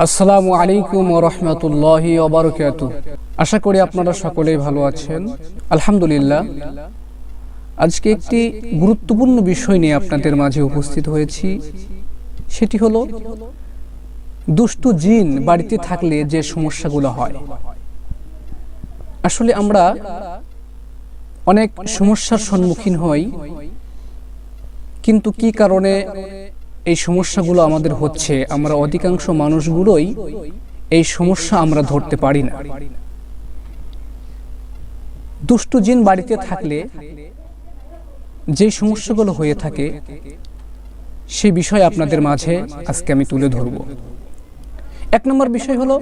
আসসালামু আলাইকুম রহমতুল্লাহ ওবরকাত আশা করি আপনারা সকলেই ভালো আছেন। আলহামদুলিল্লাহ। আজকে একটি গুরুত্বপূর্ণ বিষয় নিয়ে আপনাদের মাঝে উপস্থিত হয়েছি। সেটি হলো, দুষ্টু জিন বাড়িতে থাকলে যে সমস্যাগুলো হয়। আসলে আমরা অনেক সমস্যার সম্মুখীন হই, কিন্তু কি কারণে এই সমস্যাগুলো আমাদের হচ্ছে, আমরা অধিকাংশ মানুষগুলোই এই সমস্যা আমরা ধরতে পারি না। দুষ্টু জিন বাড়িতে থাকলে যে সমস্যাগুলো হয়ে থাকে, সে বিষয় আপনাদের মাঝে আজকে আমি তুলে ধরব। এক নম্বর বিষয় হলো,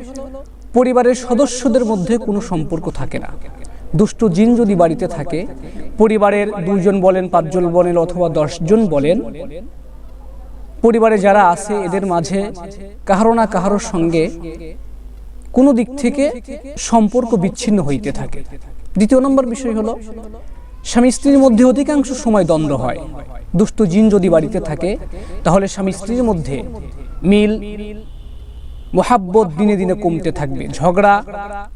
পরিবারের সদস্যদের মধ্যে কোনো সম্পর্ক থাকে না। দুষ্টু জিন যদি বাড়িতে থাকে, পরিবারের দুইজন বলেন, পাঁচজন বলেন অথবা দশজন বলেন পরিবারে যারা আছে, এদের মাঝে কাহারো না কাহারোর সঙ্গে কোনো দিক থেকে সম্পর্ক বিচ্ছিন্ন হইতে থাকে। দ্বিতীয় নম্বর বিষয় হলো, স্বামী স্ত্রীর মধ্যে অধিকাংশ সময় দ্বন্দ্ব হয়। দুষ্ট জিন যদি বাড়িতে থাকে, তাহলে স্বামী স্ত্রীর মধ্যে মিল, মোহাব্বত দিনে দিনে কমতে থাকবে। ঝগড়া,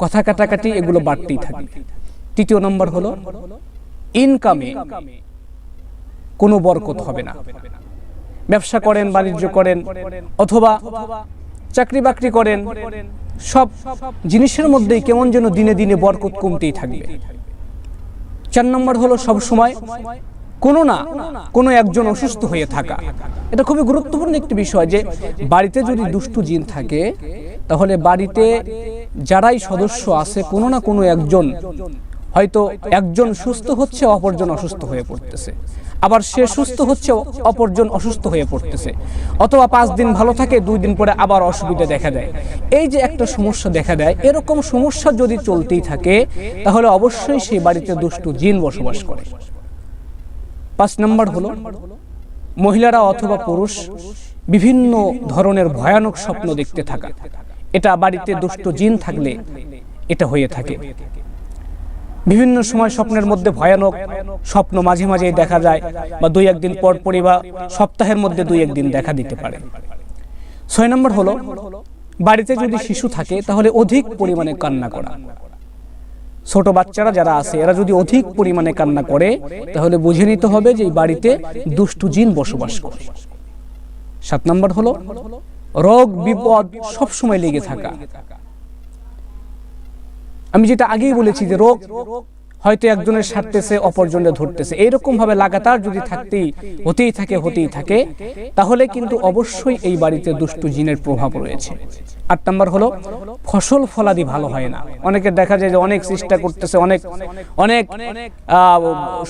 কথা কাটাকাটি এগুলো বাড়তেই থাকবে তৃতীয় নম্বর হলো ইনকামে কোনো বরকত হবে না। ব্যবসা করেন, বাণিজ্য করেন, অথবা চাকরি বাকরি করেন, সব জিনিসের মধ্যেই কেমন যেন দিনে দিনে বরকত কমতেই থাকবে। চার নম্বর হলো সব সময় কোনো না কোনো একজন অসুস্থ হয়ে থাকা। এটা খুবই গুরুত্বপূর্ণ একটি বিষয় যে বাড়িতে যদি দুষ্টু জিন থাকে, তাহলে বাড়িতে যারাই সদস্য আছে, কোনো না কোনো একজন হয়তো একজন সুস্থ হচ্ছে, অপরজন অসুস্থ হয়ে পড়তেছে। আবার সে সুস্থ হচ্ছে, অপরজন অসুস্থ হয়ে পড়তেছে। অথবা পাঁচ দিন ভালো থাকে, দুই দিন পরে আবার অসুবিধা দেখা দেয়। এই যে একটা সমস্যা দেখা দেয়, এরকম সমস্যা যদি চলতেই থাকে, তাহলে অবশ্যই সেই বাড়িতে দুষ্টু জিন বসবাস করে। পাঁচ নম্বর হলো, মহিলারা অথবা পুরুষ বিভিন্ন ধরনের ভয়ানক স্বপ্ন দেখতে থাকা। এটা বাড়িতে দুষ্ট জিন থাকলে এটা হয়ে থাকে। বিভিন্ন সময় স্বপ্নের মধ্যে ভয়ানক স্বপ্ন মাঝে মাঝে দেখা যায় বা দুই একদিন পর পরই বা সপ্তাহের মধ্যে দুই একদিন দেখা দিতে পারে। ছয় নম্বর হলো, বাড়িতে যদি শিশু থাকে তাহলে অধিক পরিমাণে কান্না করা। ছোট বাচ্চারা যারা আছে, এরা যদি অধিক পরিমাণে কান্না করে, তাহলে বুঝে নিতে হবে যে বাড়িতে দুষ্টু জিন বসবাস করে। সাত নম্বর হলো, রোগ, বিপদ সবসময় লেগে থাকা। আমি যেটা আগেই বলেছি যে রোগ হয়তো একজনের সারতেছে, অপরজনের ধরতেছে। এইরকম ভাবে লাগাতার যদি থাকতেই, হতেই থাকে হতেই থাকে, তাহলে কিন্তু অবশ্যই এই বাড়িতে দুষ্টু জিনের প্রভাব রয়েছে। আট নাম্বার হলো, ফসল ফলাদি ভালো হয় না। অনেকে দেখা যায় যে অনেক চেষ্টা করতেছে, অনেক অনেক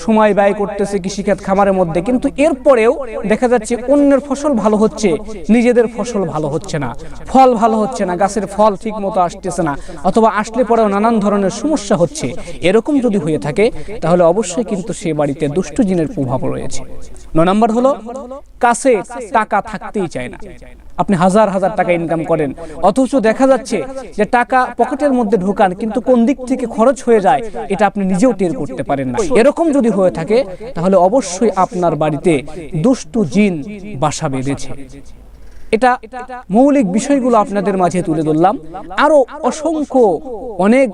সময় ব্যয় করতেছে কৃষিখাত খামারের মধ্যে, কিন্তু এরপরেও দেখা যাচ্ছে অন্যের ফসল ভালো হচ্ছে, নিজেদের ফসল ভালো হচ্ছে না। ফল ভালো হচ্ছে না, গাছের ফল ঠিক মতো আসতেছে না, অথবা আসলে পরেও নানান ধরনের সমস্যা হচ্ছে। এরকম যদি হয়ে থাকে, তাহলে অবশ্যই কিন্তু সে বাড়িতে দুষ্টু জিনের প্রভাব রয়েছে। ন নম্বর হলো, কাছে টাকা থাকতেই চায় না। আপনি হাজার হাজার টাকা ইনকাম করেন, অথচ দেখা যাচ্ছে যে টাকা পকেটের মধ্যে ঢোকান, কিন্তু কোন দিক থেকে খরচ হয়ে যায়, এটা আপনি নিজেও টের করতে পারেন না। এরকম যদি হয়ে থাকে, তাহলে অবশ্যই আপনার বাড়িতে দুষ্টু জিন বাসা বেঁধেছে। এটা মৌলিক বিষয়গুলো আপনাদের মাঝে তুলে ধরলাম। আরও অসংখ্য অনেক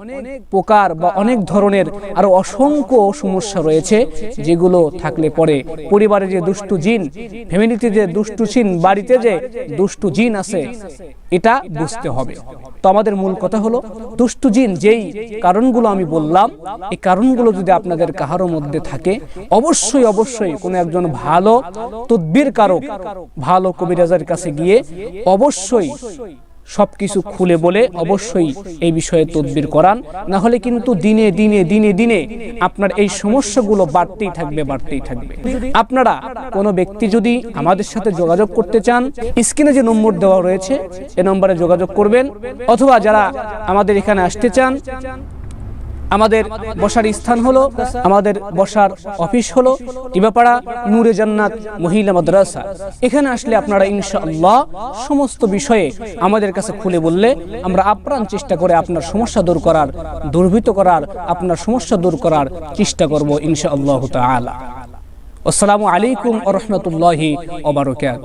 প্রকার বা অনেক ধরনের আরও অসংখ্য সমস্যা রয়েছে, যেগুলো থাকলে পরে পরিবারে যে দুষ্টু জিন ফ্যামিলিতে যে দুষ্টু জিন, বাড়িতে যে দুষ্টু জিন আছে এটা বুঝতে হবে। তো আমাদের মূল কথা হলো, দুষ্টু জিন যেই কারণগুলো আমি বললাম, এই কারণগুলো যদি আপনাদের কাহারও মধ্যে থাকে, অবশ্যই অবশ্যই কোনো একজন ভালো তদ্বির কারক ভালো কবিরাজার কাছে গিয়ে অবশ্যই সবকিছু খুলে বলে অবশ্যই এই বিষয়ে তদবির করান। না হলে কিন্তু দিনে দিনে দিনে দিনে আপনার এই সমস্যাগুলো বাড়তেই থাকবে বাড়তেই থাকবে। আপনারা কোনো ব্যক্তি যদি আমাদের সাথে যোগাযোগ করতে চান, স্ক্রিনে যে নম্বর দেওয়া রয়েছে, এ নম্বরে যোগাযোগ করবেন। অথবা যারা আমাদের এখানে আসতে চান আমাদের বসার স্থান হলো, আমাদের বসার অফিস হলো টিবাপাড়া নূরে জান্নাত মহিলা মাদ্রাসা। এখানে আসলে আপনারা ইনশাআল্লাহ সমস্ত বিষয়ে আমাদের কাছে খুলে বললে আমরা আপ্রাণ চেষ্টা করে আপনার সমস্যা দূর করার দুর্বৃত করার, আপনার সমস্যা দূর করার চেষ্টা করব ইনশাআল্লাহ তাআলা। আসসালামু আলাইকুম রাহমাতুল্লাহি ওয়া বারাকাতুহু।